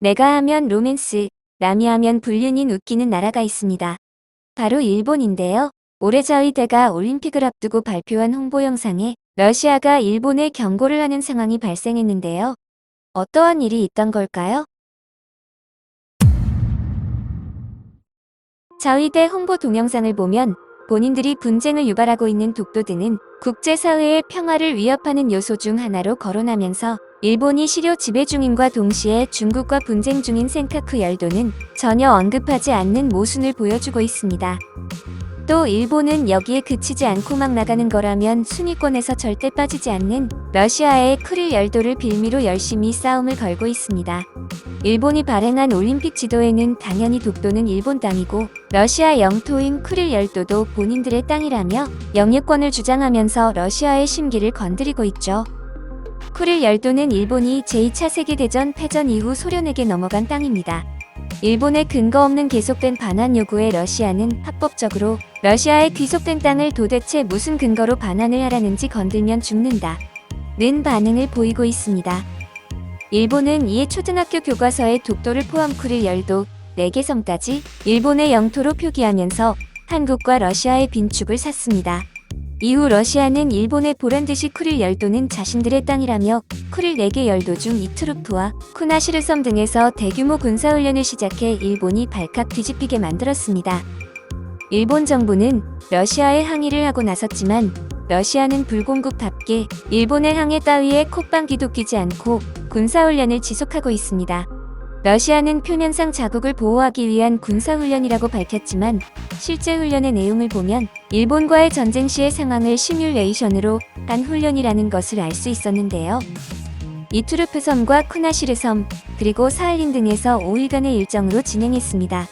내가 하면 로맨스, 남이 하면 불륜인 웃기는 나라가 있습니다. 바로 일본인데요. 올해 자위대가 올림픽을 앞두고 발표한 홍보 영상에 러시아가 일본에 경고를 하는 상황이 발생했는데요. 어떠한 일이 있던 걸까요? 자위대 홍보 동영상을 보면 본인들이 분쟁을 유발하고 있는 독도드는 국제사회의 평화를 위협하는 요소 중 하나로 거론하면서 일본이 시료 지배 중임과 동시에 중국과 분쟁 중인 센카쿠 열도는 전혀 언급하지 않는 모순을 보여주고 있습니다. 또 일본은 여기에 그치지 않고 막 나가는 거라면 순위권에서 절대 빠지지 않는 러시아의 크릴 열도를 빌미로 열심히 싸움을 걸고 있습니다. 일본이 발행한 올림픽 지도에는 당연히 독도는 일본 땅이고 러시아 영토인 크릴 열도도 본인들의 땅이라며 영유권을 주장하면서 러시아의 심기를 건드리고 있죠. 쿠릴 열도는 일본이 제2차 세계대전 패전 이후 소련에게 넘어간 땅입니다. 일본의 근거 없는 계속된 반환 요구에 러시아는 합법적으로 러시아의 귀속된 땅을 도대체 무슨 근거로 반환을 하라는지 건들면 죽는다. 는 반응을 보이고 있습니다. 일본은 이에 초등학교 교과서에 독도를 포함 쿠릴 열도 4개 섬까지 일본의 영토로 표기하면서 한국과 러시아의 빈축을 샀습니다. 이후 러시아는 일본의 보란듯이 쿠릴 열도는 자신들의 땅이라며 쿠릴 4개 열도 중 이트루프와 쿠나시르 섬 등에서 대규모 군사훈련을 시작해 일본이 발칵 뒤집히게 만들었습니다. 일본 정부는 러시아에 항의를 하고 나섰지만 러시아는 불공국답게 일본의 항해 따위에 콧방귀도 끼지 않고 군사훈련을 지속하고 있습니다. 러시아는 표면상 자국을 보호하기 위한 군사훈련이라고 밝혔지만 실제 훈련의 내용을 보면 일본과의 전쟁 시의 상황을 시뮬레이션으로 한 훈련이라는 것을 알 수 있었는데요. 이투르프 섬과 쿠나시르 섬, 그리고 사할린 등에서 5일간의 일정으로 진행했습니다.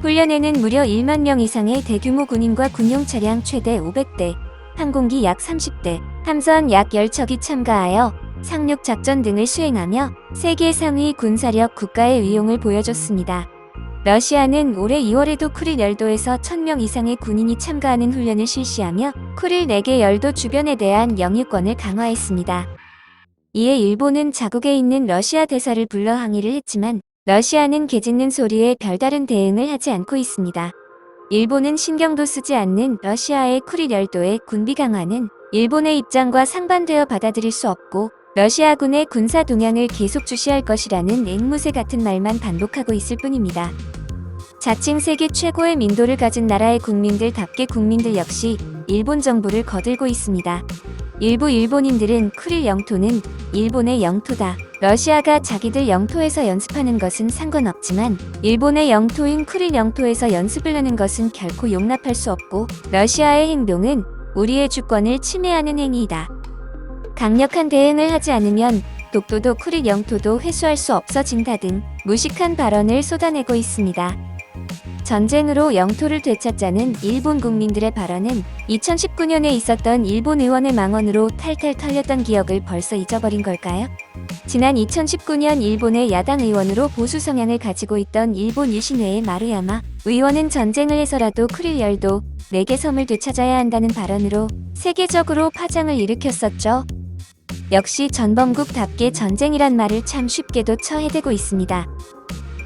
훈련에는 무려 1만 명 이상의 대규모 군인과 군용 차량 최대 500대, 항공기 약 30대, 함선 약 10척이 참가하여 상륙 작전 등을 수행하며 세계 상위 군사력 국가의 위용을 보여줬습니다. 러시아는 올해 2월에도 쿠릴 열도에서 1000명 이상의 군인이 참가하는 훈련을 실시하며 쿠릴 4개 열도 주변에 대한 영유권을 강화했습니다. 이에 일본은 자국에 있는 러시아 대사를 불러 항의를 했지만 러시아는 개짖는 소리에 별다른 대응을 하지 않고 있습니다. 일본은 신경도 쓰지 않는 러시아의 쿠릴 열도의 군비 강화는 일본의 입장과 상반되어 받아들일 수 없고 러시아군의 군사 동향을 계속 주시할 것이라는 앵무새 같은 말만 반복하고 있을 뿐입니다. 자칭 세계 최고의 민도를 가진 나라의 국민들답게 국민들 역시 일본 정부를 거들고 있습니다. 일부 일본인들은 쿠릴 영토는 일본의 영토다. 러시아가 자기들 영토에서 연습하는 것은 상관없지만 일본의 영토인 쿠릴 영토에서 연습을 하는 것은 결코 용납할 수 없고 러시아의 행동은 우리의 주권을 침해하는 행위이다. 강력한 대응을 하지 않으면 독도도 쿠릴 영토도 회수할 수 없어진다 등 무식한 발언을 쏟아내고 있습니다. 전쟁으로 영토를 되찾자는 일본 국민들의 발언은 2019년에 있었던 일본 의원의 망언으로 탈탈 털렸던 기억을 벌써 잊어버린 걸까요? 지난 2019년 일본의 야당 의원으로 보수 성향을 가지고 있던 일본 유신회의 마루야마 의원은 전쟁을 해서라도 쿠릴 열도 4개 섬을 되찾아야 한다는 발언으로 세계적으로 파장을 일으켰었죠. 역시 전범국답게 전쟁이란 말을 참 쉽게도 처해대고 있습니다.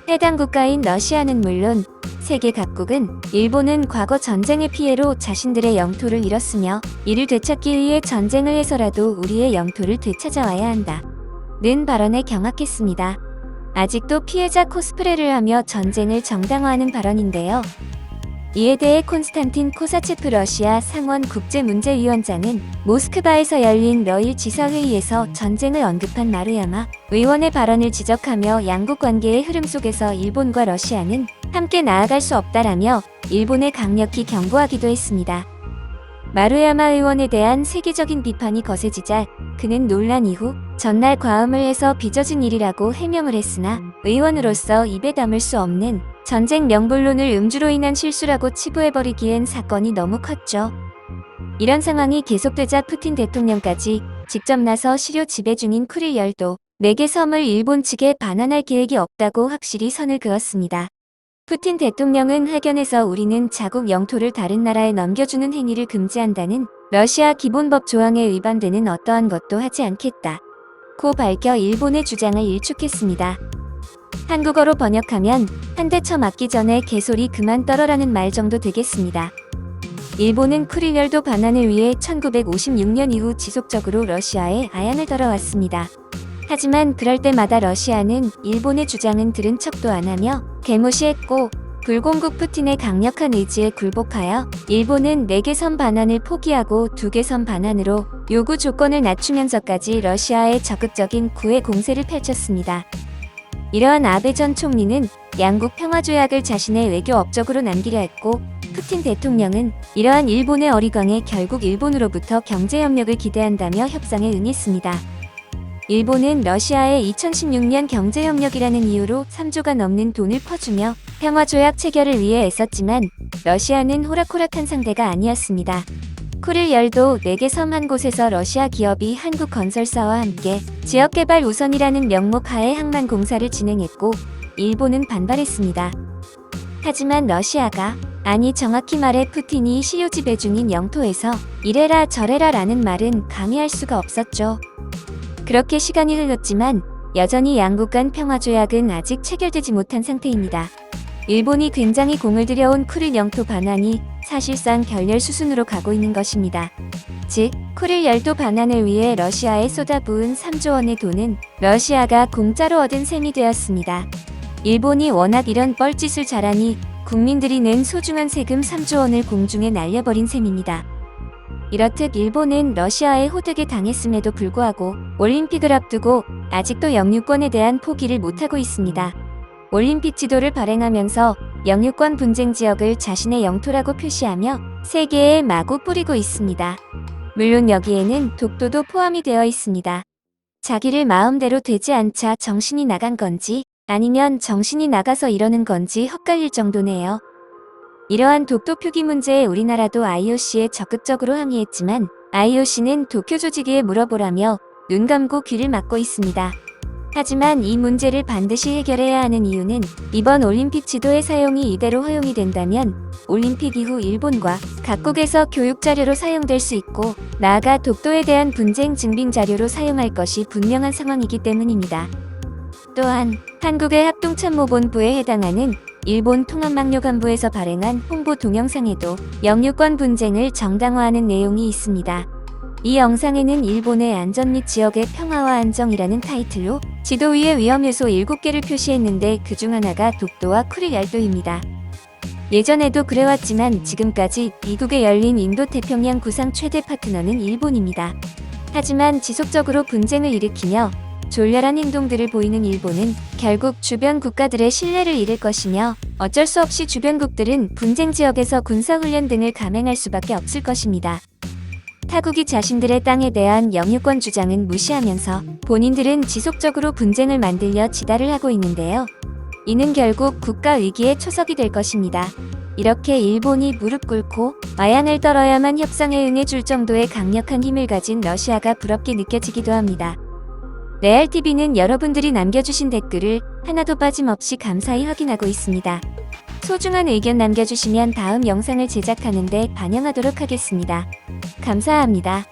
해당 국가인 러시아는 물론 세계 각국은 일본은 과거 전쟁의 피해로 자신들의 영토를 잃었으며 이를 되찾기 위해 전쟁을 해서라도 우리의 영토를 되찾아와야 한다. 는 발언에 경악했습니다. 아직도 피해자 코스프레를 하며 전쟁을 정당화하는 발언인데요. 이에 대해 콘스탄틴 코사체프 러시아 상원 국제문제위원장은 모스크바에서 열린 러일 지사회의에서 전쟁을 언급한 마루야마 의원의 발언을 지적하며 양국 관계의 흐름 속에서 일본과 러시아는 함께 나아갈 수 없다라며 일본에 강력히 경고하기도 했습니다. 마루야마 의원에 대한 세계적인 비판이 거세지자 그는 논란 이후 전날 과음을 해서 빚어진 일이라고 해명을 했으나 의원으로서 입에 담을 수 없는 전쟁 명분론을 음주로 인한 실수라고 치부해버리기엔 사건이 너무 컸죠. 이런 상황이 계속되자 푸틴 대통령까지 직접 나서 시료 지배 중인 쿠릴 열도 4개 섬을 일본 측에 반환할 계획이 없다고 확실히 선을 그었습니다. 푸틴 대통령은 회견에서 우리는 자국 영토를 다른 나라에 넘겨주는 행위를 금지한다는 러시아 기본법 조항에 위반되는 어떠한 것도 하지 않겠다. 고 밝혀 일본의 주장을 일축했습니다. 한국어로 번역하면 한 대 쳐 맞기 전에 개소리 그만 떨어라는 말 정도 되겠습니다. 일본은 쿠릴열도 반환을 위해 1956년 이후 지속적으로 러시아에 아양을 떨어왔습니다. 하지만 그럴 때마다 러시아는 일본의 주장은 들은 척도 안 하며 개무시했고 불공국 푸틴의 강력한 의지에 굴복하여 일본은 4개 선 반환을 포기하고 2개 선 반환으로 요구 조건을 낮추면서까지 러시아에 적극적인 구애 공세를 펼쳤습니다. 이러한 아베 전 총리는 양국 평화조약을 자신의 외교 업적으로 남기려 했고 푸틴 대통령은 이러한 일본의 어리광에 결국 일본으로부터 경제협력을 기대한다며 협상에 응했습니다. 일본은 러시아에 2016년 경제협력이라는 이유로 3조가 넘는 돈을 퍼주며 평화조약 체결을 위해 애썼지만 러시아는 호락호락한 상대가 아니었습니다. 쿠릴 열도 4개 섬 한 곳에서 러시아 기업이 한국 건설사와 함께 지역개발 우선이라는 명목 하에 항만 공사를 진행했고 일본은 반발했습니다. 하지만 러시아가 아니 정확히 말해 푸틴이 시효 지배 중인 영토에서 이래라 저래라 라는 말은 감히 할 수가 없었죠. 그렇게 시간이 흘렀지만 여전히 양국 간 평화 조약은 아직 체결되지 못한 상태입니다. 일본이 굉장히 공을 들여온 쿠릴 영토 반환이 사실상 결렬 수순으로 가고 있는 것입니다. 즉, 쿠릴 열도 반환을 위해 러시아에 쏟아부은 3조 원의 돈은 러시아가 공짜로 얻은 셈이 되었습니다. 일본이 워낙 이런 뻘짓을 잘하니 국민들이 낸 소중한 세금 3조 원을 공중에 날려버린 셈입니다. 이렇듯 일본은 러시아의 호되게 당했음에도 불구하고 올림픽을 앞두고 아직도 영유권에 대한 포기를 못하고 있습니다. 올림픽 지도를 발행하면서 영유권 분쟁 지역을 자신의 영토라고 표시하며 세계에 마구 뿌리고 있습니다. 물론 여기에는 독도도 포함이 되어 있습니다. 자기를 마음대로 되지 않자 정신이 나간 건지 아니면 정신이 나가서 이러는 건지 헛갈릴 정도네요. 이러한 독도 표기 문제에 우리나라도 IOC에 적극적으로 항의했지만 IOC는 도쿄 조직위에 물어보라며 눈 감고 귀를 막고 있습니다. 하지만 이 문제를 반드시 해결해야 하는 이유는 이번 올림픽 지도의 사용이 이대로 허용이 된다면 올림픽 이후 일본과 각국에서 교육 자료로 사용될 수 있고 나아가 독도에 대한 분쟁 증빙 자료로 사용할 것이 분명한 상황이기 때문입니다. 또한 한국의 합동참모본부에 해당하는 일본 통합망료관부에서 발행한 홍보 동영상에도 영유권 분쟁을 정당화하는 내용이 있습니다. 이 영상에는 일본의 안전 및 지역의 평화와 안정이라는 타이틀로 지도 위에 위험 요소 7개를 표시했는데 그 중 하나가 독도와 쿠릴 열도입니다. 예전에도 그래왔지만 지금까지 미국에 열린 인도 태평양 구상 최대 파트너는 일본입니다. 하지만 지속적으로 분쟁을 일으키며 졸렬한 행동들을 보이는 일본은 결국 주변 국가들의 신뢰를 잃을 것이며 어쩔 수 없이 주변국들은 분쟁 지역에서 군사훈련 등을 감행할 수밖에 없을 것입니다. 타국이 자신들의 땅에 대한 영유권 주장은 무시하면서 본인들은 지속적으로 분쟁을 만들려 지달을 하고 있는데요. 이는 결국 국가 위기의 초석이 될 것입니다. 이렇게 일본이 무릎 꿇고 마양을 떨어야만 협상에 응해줄 정도의 강력한 힘을 가진 러시아가 부럽게 느껴지기도 합니다. 레알TV는 여러분들이 남겨주신 댓글을 하나도 빠짐없이 감사히 확인하고 있습니다. 소중한 의견 남겨주시면 다음 영상을 제작하는데 반영하도록 하겠습니다. 감사합니다.